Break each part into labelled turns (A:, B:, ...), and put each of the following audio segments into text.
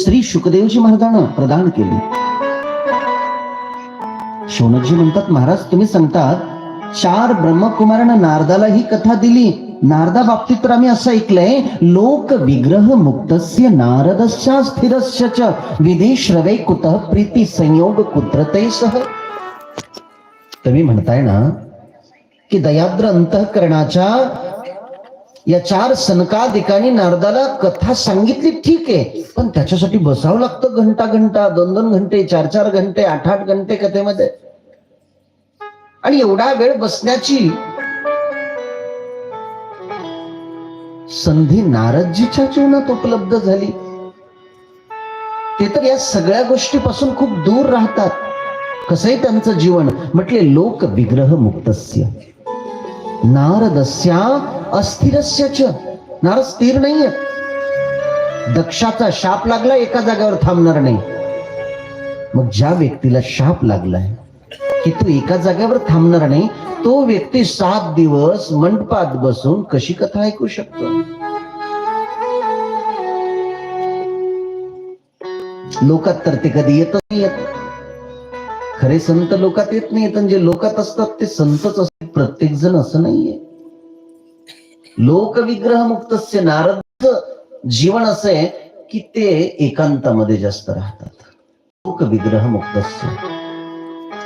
A: श्री शुकदेवजी महाराजांना प्रदान केले. शौनकजी म्हणतात महाराज तुम्ही सांगतात चार ब्रह्मकुमारानं नारदाला ही कथा दिली. नारदा बाबतीत तर आम्ही असं ऐकलंय लोक विग्रह मुक्तस्य नारदस्या स्थिरस्य च. विधी श्रवे कुत प्रीती संयोग कुत्रते सह. तुम्ही म्हणताय ना की दयाद्र अंतःकरणाच्या या चार सनकाधिकांनी नारदाला कथा सांगितली ठीक आहे. पण त्याच्यासाठी बसावं लागतं घंटा घंटा दोन दोन घंटे चार चार घंटे आठ आठ घंटे कथेमध्ये. आणि एवढा वेळ बसण्याची संधी नारदजीच्या जीवनात उपलब्ध झाली. ते तर या सगळ्या गोष्टीपासून खूप दूर राहतात. कसंही त्यांचं जीवन म्हटले लोक विग्रह मुक्तस्य. नारदस्या अस्थिरस्य च. नारद स्थिर नाहीये. दक्षाचा शाप लागला एका जागेवर थांबणार नाही. मग ज्या व्यक्तीला शाप लागलाय की तो एका जागेवर थांबणार नाही तो व्यक्ती सात दिवस मंडपात बसून कशी कथा ऐकू शकतो? लोकात तर ते कधी येत नाही येत खरे संत लोकात येत नाही जे लोकात असतात ते संतच असतात. प्रत्येक जण असं नाहीये. लोकविग्रह मुक्तस्य नारद जीवन असं आहे की ते एकांतामध्ये जास्त राहतात. लोकविग्रह मुक्तस्य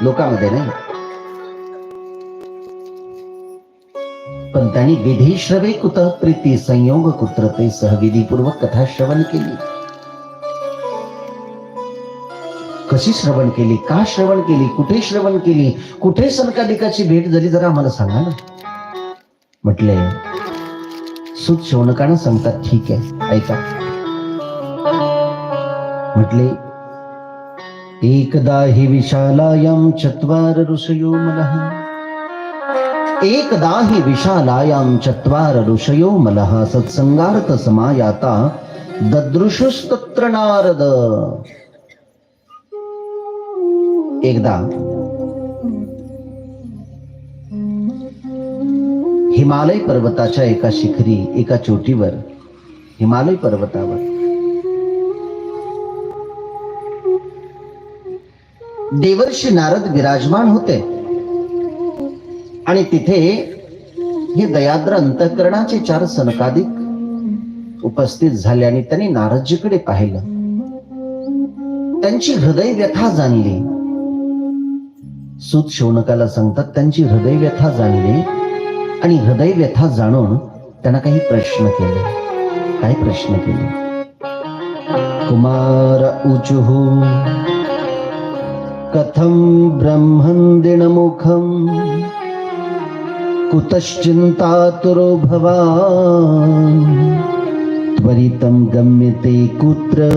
A: लोकांमध्ये नाही. पण त्यांनी विधी श्रवे कुत प्रीती संयोग कुत्र ते सहविधीपूर्वक कथा श्रवण केली. कशी श्रवण केली? का श्रवण केली? कुठे श्रवण केली? कुठे सनकादिकाची भेट झाली? जरा आम्हाला सांगा ना. म्हटले सुत शौनकानं सांगतात ठीक आहे ऐका. म्हटले एकदा हि विशालायां चत्वार ऋषयो मलः. एकदा हि विशालायां चत्वार ऋषयो मलः सत्संगार्थ समायाता ददृशुस्तत्र नारद। एकदा हिमालय पर्वताच्या एका शिखरी एका चोटीवर हिमालय पर्वतावर. देवर्षी नारद विराजमान होते. आणि तिथे हे दयाद्र अंतकरणाचे चार सनकाधिक उपस्थित झाले आणि त्यांनी नारदजीकडे पाहिलं. त्यांची हृदय व्यथा जाणली. सूत शौनकाला सांगतात त्यांची हृदय व्यथा जाणली. आणि हृदय व्यथा जाणून त्यांना काही प्रश्न केले. काय प्रश्न केले. कुमार उचुहू कथं ब्रह्मन्दिनमुखम् कुतश्चिन्तातुरो भवान् त्वरितं गम्यते कुत्र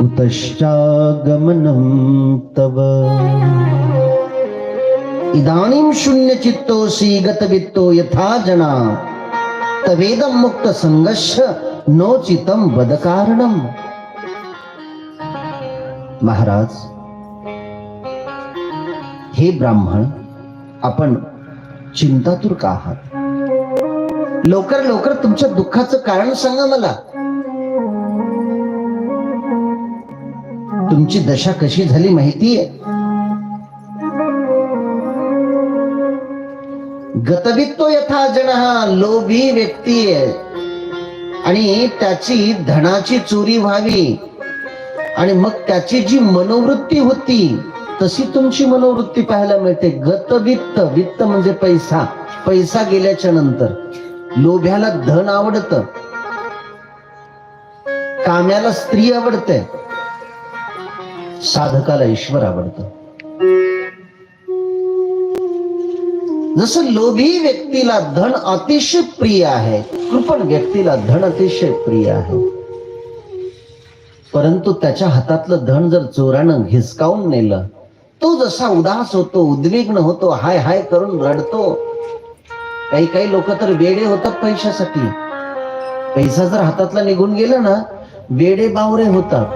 A: कुतश्चागमनं तव। इदानीं शून्यचित्तोऽसि गतवित्तो यथा जना। तवेदं मुक्तसङ्गश्च नोचितं वदकारणम्। महाराज हे ब्राह्मण आपण चिंतातूर का आहात? लवकर लवकर तुमच्या दुःखाचं कारण सांगा मला। तुमची दशा कशी झाली माहितीये? गतवित्तो यथा जण हा लोभी व्यक्ती आहे. आणि त्याची धनाची चोरी व्हावी. आणि मग त्याची जी मनोवृत्ती होती तशी तुमची मनोवृत्ती पाहायला मिळते. गतवित्त वित्त म्हणजे पैसा. पैसा गेल्याच्यानंतर. लोभ्याला धन आवडत. काम्याला स्त्री आवडते. साधकाला ईश्वर आवडतं. जसं लोभी व्यक्तीला धन अतिशय प्रिय आहे कृपण व्यक्तीला धन अतिशय प्रिय आहे. परंतु त्याच्या हातातलं धन जर चोरानं हिसकावून नेलं तो जसा उदास होतो उद्विग्न होतो हाय हाय करून रडतो. काही काही लोक तर वेडे होतात पैशासाठी. पैसा जर हातातला निघून गेला ना वेडे बावरे होतात.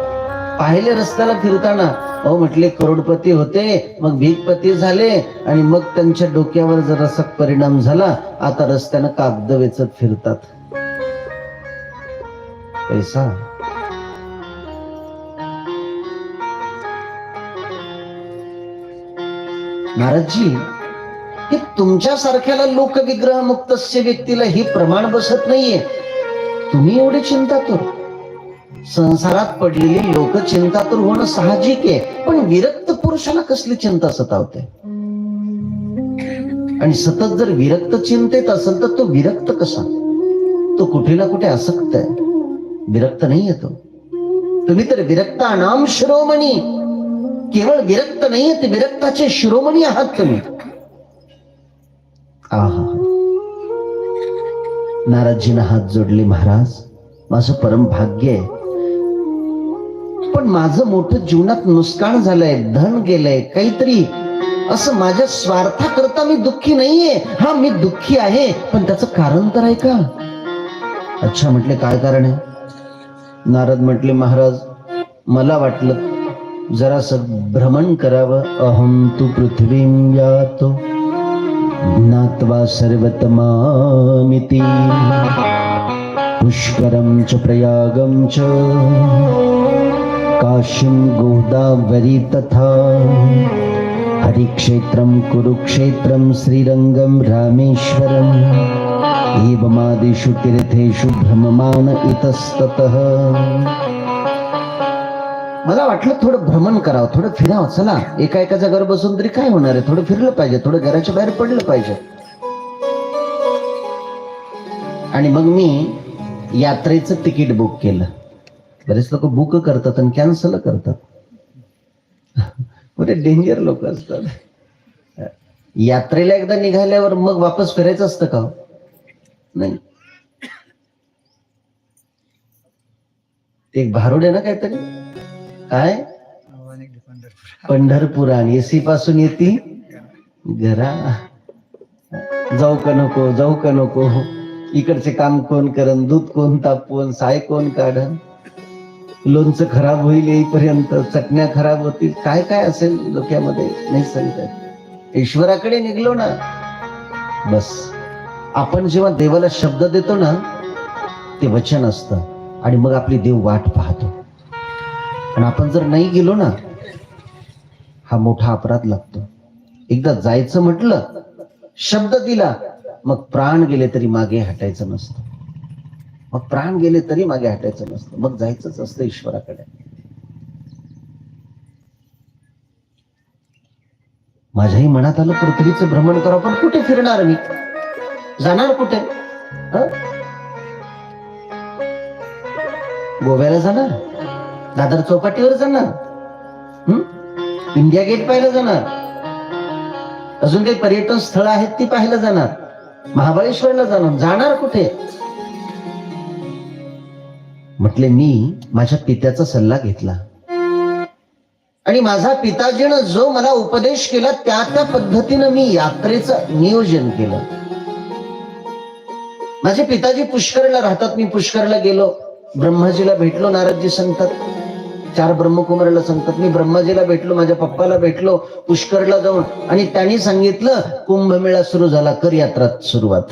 A: पाहिले रस्त्याला फिरताना. अहो म्हटले करोडपती होते मग भीकपती झाले आणि मग त्यांच्या डोक्यावर जर रसक परिणाम झाला. आता रस्त्यानं कागद वेचत फिरतात. पैसा? महाराजजी हे तुमच्यासारख्याला लोकविग्रह मुक्त व्यक्तीला ही प्रमाण बसत नाहीये. तुम्ही एवढी चिंता करू संसारात पडलेली लोक चिंता तर होणं साहजिक आहे पण विरक्त पुरुषाला कसली चिंता सतावते? आणि सतत जर विरक्त चिंतेत असेल तर तो विरक्त कसा? तो कुठे ना कुठे आसक्त आहे. विरक्त नाही येतो तुम्ही तर विरक्तानाम शिरोमणी. केवळ विरक्त नाहीये ते विरक्ताचे शिरोमणी आहात तुम्ही. आहा. नाराजीनं हात जोडले महाराज. माझं परम भाग्य आहे. पण माझं मोठं जीवनात नुकसान झालंय धन गेलंय काहीतरी. असं माझ्या स्वार्थाकरता मी दुःखी नाहीये. हा मी दुःखी आहे. पण त्याचं कारण तर आहे का? अच्छा म्हटले काय कारण आहे? नारद म्हटले महाराज मला वाटलं जरास भ्रमण करावं. अहम तू पृथ्वी जातो ज्ञात्वा सर्वतमामिती। पुष्करं च प्रयागं च। काशीं गोदावरी तथा हरिक्षेत्रं कुरुक्षेत्रं श्रीरङ्गं रामेश्वरम्। एवमादिषु तीर्थेषु भ्रममान इतस्ततः। मला वाटलं थोडं भ्रमण करावं थोडं फिरावं. चला एका एका जागेवर बसून तरी काय होणार आहे? थोडं फिरलं पाहिजे थोडं घराच्या बाहेर पडलं पाहिजे. आणि मग मी यात्रेचं तिकीट बुक केलं. बरेच लोक बुक करतात आणि कॅन्सल करतात. कुठे डेंजर लोक असतात. यात्रेला एकदा निघाल्यावर मग वापस फिरायचं असतं का हो? नाही. एक भारुड आहे ना काहीतरी? काय? पंढरपूर आणि एसी पासून येते. घरा. जाऊ का नको जाऊ का नको. इकडचे काम कोण करण दूध कोण तापवून साय कोण काढन? लोणचं खराब होईल येईपर्यंत चटण्या खराब होतील काय काय असेल डोक्यामध्ये नाही सांगत ईश्वराकडे निघलो ना बस. आपण जेव्हा देवाला शब्द देतो ना ते वचन असतं. आणि मग आपली देव वाट पाहतो. पण आपण जर नाही गेलो ना हा मोठा अपराध लागतो. एकदा जायचं म्हटलं शब्द दिला मग प्राण गेले तरी मागे हटायचं नसतं. मग प्राण गेले तरी मागे हटायचं नसतं. मग जायचंच असतं ईश्वराकडे. माझ्याही मनात आलं पृथ्वीचं भ्रमण करा. पण कुठे फिरणार मी? जाणार कुठे? गोव्याला जाणार? दादर चौपाटीवर जाणार? इंडिया गेट पाहायला जाणार? अजून काही पर्यटन स्थळ आहेत ती पाहायला जाणार? महाबळेश्वरला जाणार? जाणार कुठे? म्हटले मी माझ्या पित्याचा सल्ला घेतला. आणि माझा पिताजीनं जो मला उपदेश केला त्या त्या पद्धतीनं मी यात्रेचं नियोजन केलं. माझे पिताजी पुष्करला राहतात. मी पुष्करला गेलो. ब्रह्माजीला भेटलो. नारदजी सांगतात. चार ब्रह्मकुमाराला सांगतात. मी ब्रह्माजीला भेटलो. माझ्या पप्पाला भेटलो. पुष्करला जाऊन. आणि त्यांनी सांगितलं कुंभमेळा सुरू झाला. कर यात्रा सुरुवात.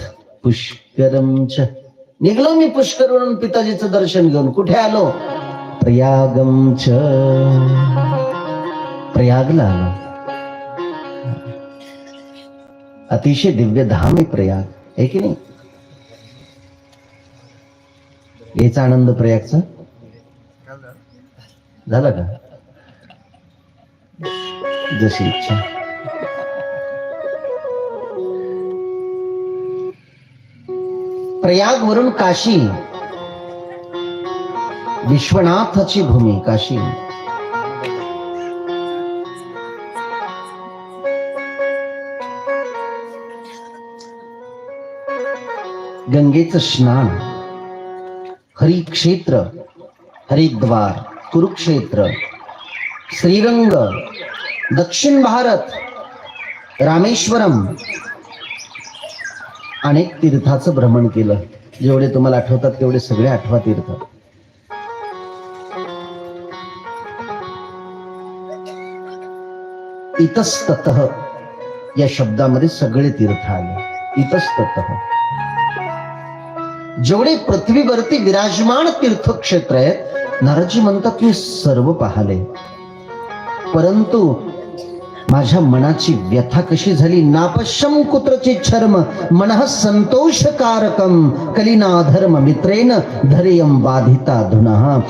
A: पुष्करमच्या निघलो मी पुष्करवरून पिताजीचं दर्शन घेऊन. कुठे आलो? प्रयागम च प्रयागला आलो. अतिशय दिव्य धाम आहे प्रयाग. आहे की नाही? याचा आनंद प्रयागचा? झाला का? जशी इच्छा. प्रयागवरून काशी. विश्वनाथची भूमी काशी. गंगेचं स्नान. हरिक्षेत्र हरिद्वार कुरुक्षेत्र. श्रीरंग दक्षिण भारत रामेश्वरम. अनेक तीर्थाचं भ्रमण केलं. जेवढे तुम्हाला आठवतात तेवढे सगळे आठवा तीर्थ. इतस्तत या शब्दामध्ये सगळे तीर्थ आले. इतस्तत. जेवढे पृथ्वीवरती विराजमान तीर्थक्षेत्र आहेत नाराजी म्हणतात मी सर्व पाहले. परंतु माझ्या मनाची व्यथा कशी झाली? नापशम कुत्रचे छर्म मन संतोषकारकम कलिना धर्म मित्रेन धैर्यम बाधिता धुना।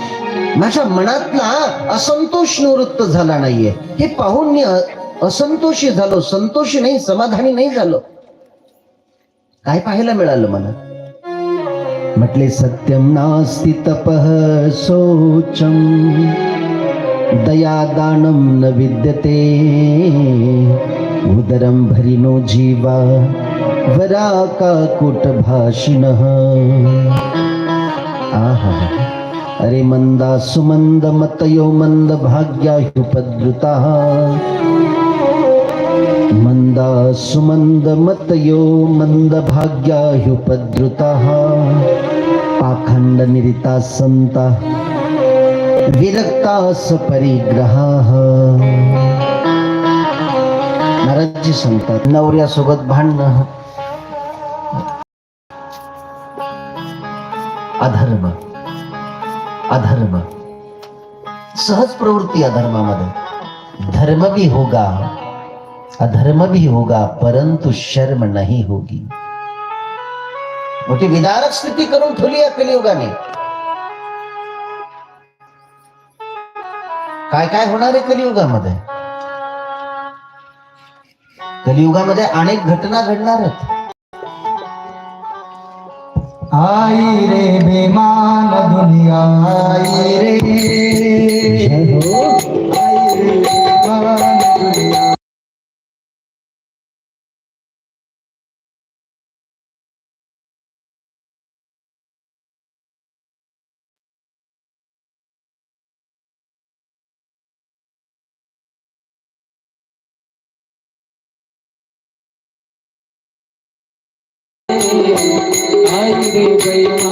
A: माझ्या मनातला असंतोष निवृत्त झाला नाहीये. हे पाहून मी असंतोषी झालो. संतोषी नाही समाधानी नाही झालो. काय पाहायला मिळालं मला? म्हटले सत्यम नास्ति तपः दयादानं न विद्यते। उदरं भरिनो जीवा वराकाकुटभाषिणः आहा अरे मन्दा सुमन्दमतयो मन्दभाग्याह्युपद्रुताः मन्दा सुमन्दमतयो मन्दभाग्याह्युपद्रुताः पाखण्डनिरिताः सन्ताः संता विरक्तास परिग्रहाः सांगतात नवऱ्यासोबत भांडणं अधर्म अधर्म. सहज प्रवृत्ती अधर्मामध्ये. धर्म भी होगा, अधर्म भी होगा, परंतु शर्म नहीं होगी. मोठी विदारक स्थिती करून ठेवली या कलियुगाने. काय काय होणार आहे कलियुगामध्ये? कलियुगामध्ये अनेक घटना घडणार आहेत
B: आई रे बेमान दुनिया आई रे रे. आई